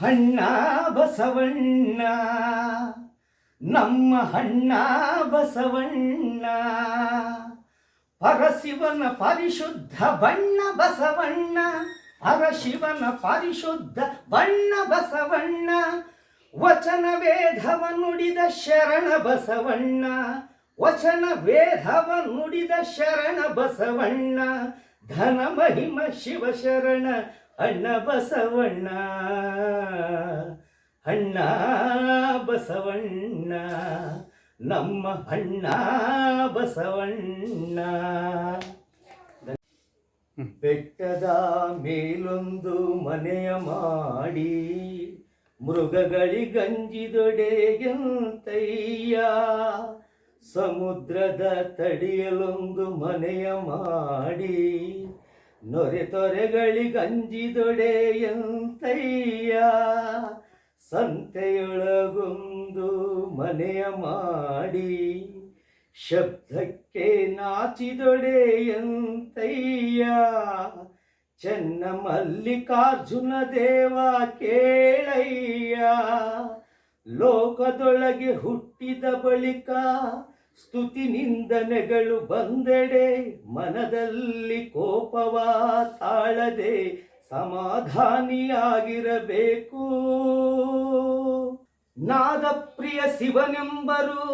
ಹಣ್ಣ ಬಸವಣ್ಣ. ನಮ್ಮ ಹಣ್ಣ ಬಸವಣ್ಣ. ಪರಶಿವನ ಪರಿಶುದ್ಧ ಬಣ್ಣ ಬಸವಣ್ಣ. ಪರಶಿವನ ಪರಿಶುದ್ಧ ಬಣ್ಣ ಬಸವಣ್ಣ. ವಚನ ವೇದವ ನುಡಿದ ಶರಣ ಬಸವಣ್ಣ. ವಚನ ವೇದವ ನುಡಿದ ಶರಣ ಬಸವಣ್ಣ. ಧನ ಮಹಿಮ ಶಿವ ಶರಣ. ಅಣ್ಣ ಬಸವಣ್ಣ ಅಣ್ಣ ಬಸವಣ್ಣ, ನಮ್ಮ ಅಣ್ಣ ಬಸವಣ್ಣ. ಬೆಟ್ಟದ ಮೇಲೊಂದು ಮನೆಯ ಮಾಡಿ ಮೃಗಗಳಿಗಂಜಿದೊಡೆಯಂತಯ್ಯ ಸಮುದ್ರದ ತಡಿಯಲೊಂದು ಮನೆಯ ಮಾಡಿ ನೊರೆ ತೊರೆಗಳಿಗಂಜಿದೊಡೆಯಂತಯ್ಯ ಸಂತೆಯೊಳಗೊಂದು ಮನೆಯ ಮಾಡಿ ಶಬ್ದಕ್ಕೆ ನಾಚಿದೊಡೆಯಂತಯ್ಯ ಚೆನ್ನ ಮಲ್ಲಿಕಾರ್ಜುನ ದೇವ ಕೇಳಯ್ಯ? ಲೋಕದೊಳಗೆ ಹುಟ್ಟಿದ ಬಳಿಕ ಸ್ತುತಿ ನಿಂದನೆಗಳು ಬಂದೆಡೆ, ಮನದಲ್ಲಿ ಕೋಪವ ತಾಳದೆ ಸಮಾಧಾನಿಯಾಗಿರಬೇಕು. ನಾದಪ್ರಿಯ ಶಿವನೆಂಬರು,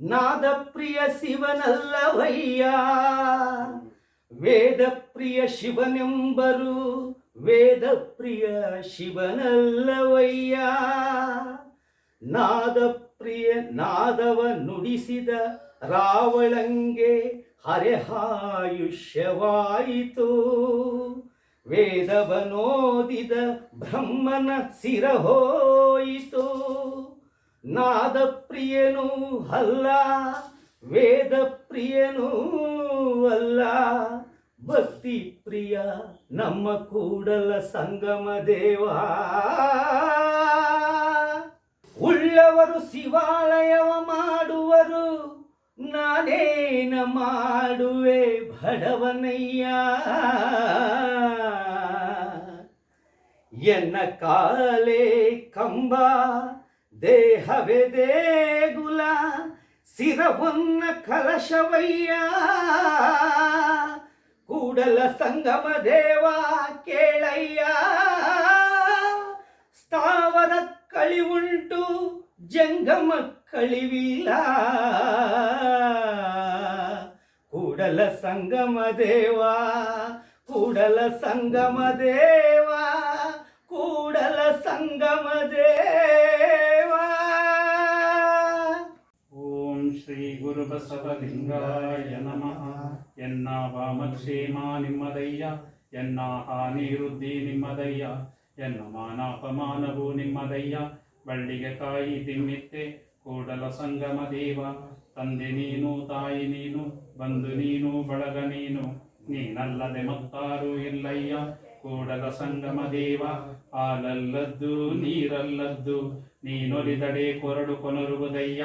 ನಾದಪ್ರಿಯ ಶಿವನಲ್ಲವಯ್ಯ. ವೇದಪ್ರಿಯ ಶಿವನೆಂಬರು, ವೇದಪ್ರಿಯ ಶಿವನಲ್ಲವಯ್ಯ. ನಾದಪ್ರಿಯ ನಾದವ ನುಡಿಸಿದ ರಾವಳಂಗೆ ಹರೆಹಾಯುಷ್ಯವಾಯಿತು. ವೇದವನೋದಿದ ಬ್ರಹ್ಮನ ಸಿರ ನಾದ ಪ್ರಿಯನು ಅಲ್ಲ, ವೇದಪ್ರಿಯನೂ ಅಲ್ಲ. ಭಕ್ತಿ ಪ್ರಿಯ ನಮ್ಮ ಕೂಡಲ ಸಂಗಮ ದೇವ. ಉಳ್ಳವರು ಶಿವಾಲಯವ ಮಾಡುವರು ನಾನೇನ ಮಾಡುವೆ ಬಡವನಯ್ಯ ಎನ್ನ ಕಾಲೇ ಕಂಬ, ದೇಹವೇ ದೇಗುಲ ಸಿರವನ್ನ ಕಲಶವಯ್ಯ. ಕೂಡಲ ಸಂಗಮ ದೇವ ಕೇಳಯ್ಯ. ಜಂಗಮ ಕಳಿವಿಲ್ಲ ಕೂಡಲ ಸಂಗಮ ದೇವ ಕೂಡಲ ಸಂಗಮ ದೇವ ಕೂಡಲ ಸಂಗಮ ದೇವ ಓಂ ಶ್ರೀ ಗುರು ಬಸವಲಿಂಗಾಯ ನಮಃ ಎನ್ನ ವಾಮಕ್ಷೇಮ ನಿಮ್ಮದಯ್ಯ ಎನ್ನ ಹಾನಿ ವೃದ್ಧಿ ನಿಮ್ಮದಯ್ಯ ಎನ್ನ ಮಾನಾಪಮಾನವು ನಿಮ್ಮದಯ್ಯ ಬಳ್ಳಿಗೆ ಕಾಯಿ ತಿಮ್ಮಿತ್ತೆ ಕೂಡಲ ಸಂಗಮ ದೇವ ತಂದೆ ನೀನು ತಾಯಿ ನೀನು ಬಂದು ನೀನು ಬಳಗ ನೀನು ನೀನಲ್ಲದೆ ಮತ್ತಾರು ಇಲ್ಲಯ್ಯ ಕೂಡಲ ಸಂಗಮ ದೇವ ಹಾಲಲ್ಲದ್ದು ನೀರಲ್ಲದ್ದು ನೀನೊಲಿದಡೆ ಕೊರಡು ಕೊನರುವುದಯ್ಯ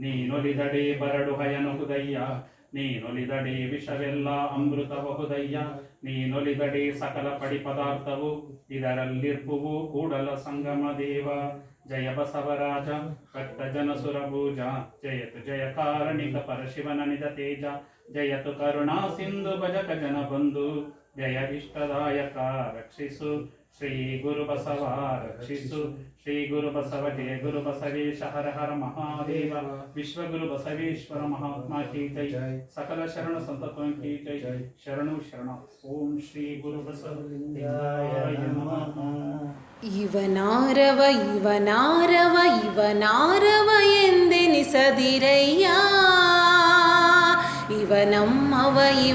ನೀನೊಲಿದಡೆ ಬರಡು ಹಯನಹುದಯ್ಯ ನೀನೊಲಿದಡೆ ವಿಷವೆಲ್ಲ ಅಮೃತಬಹುದಯ್ಯ ನೀನೊಲಿದಡೆ ಸಕಲ ಪಡಿ ಪದಾರ್ಥವು ಇದರಲ್ಲಿರ್ಪುವು ಕೂಡಲ ಸಂಗಮ ದೇವ జయ బసవరాజ భక్తజన సురభూజ జయతు జయకారణిక పరశివన నిజ తేజ జయతు కరుణా సింధు భజక జన బంధు జయ ఇష్టదాయక రక్షిసు శ్రీ గురు బసవ రక్షిసు శ్రీ గురు బసవ జయ గురు బసవేశ హర హర మహాదేవ విశ్వగురు బసవేశ్వర మహాత్మా కీ జై సకల శరణ సంతతం కీ జై శరణు శరణ ఓం శ్రీ గురు ఇవనారవ ఇవనారవ ఇవనారవ ఎందెని సదిరయ్యా ಬಸವಲಿಂಗಾಯ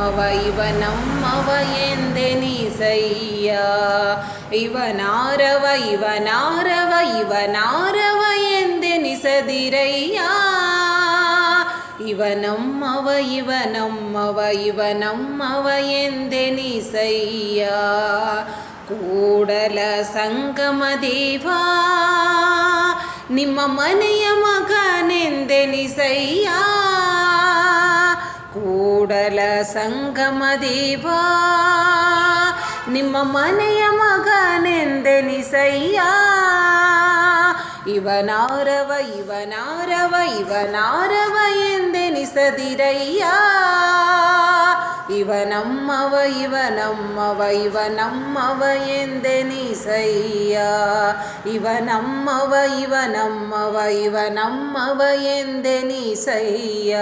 ನಮಃ ಇವನಾರವ ಇವನಾರವ ಇವನಾರವ ಎಂದೆನಿಸದಿರಯ್ಯ ಇವನಮ್ಮವ ಇವನಮ್ಮವ ಇವನಮ್ಮವ ಎಂದೆನಿಸಯ್ಯ ಇವನಾರವ ಇವನಾರವ ಇವನಾರವ ಎಂದೆನಿಸದಿರಯ್ಯ ಇವನಮ್ಮವ ಇವನಮ್ಮವ ಇವನಮ್ಮವ ಎಂದೆನಿಸಯ್ಯ ಕೂಡಲ ಸಂಗಮ ದೇವಾ ನಿಮ್ಮ ಮನೆಯ ಮಗನೆಂದೆನಿಸಯ್ಯ ಕೂಡಲ ಸಂಗಮ ದೇವಾ ನಿಮ್ಮ ಮನೆಯ ಮಗನೆಂದೆನಿಸಯ್ಯ ಇವನಾರವ ಇವನಾರವ ಇವನಾರವ ಎಂದೆನಿಸದಿರಯ್ಯ ಇವನಮ್ಮವ ಇವನಮ್ಮವ ಇವನಮ್ಮವ ಎಂದೆನಿಸಯ್ಯ ಇವನಮ್ಮವ ಇವನಮ್ಮವ ಇವನಮ್ಮವ ಎಂದೆನಿಸಯ್ಯ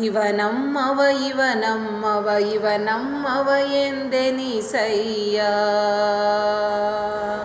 ಇವನಮ್ಮವ ಇವನಮ್ಮವ ಇವನಮ್ಮವ ಎಂದೆನಿಸಯ್ಯ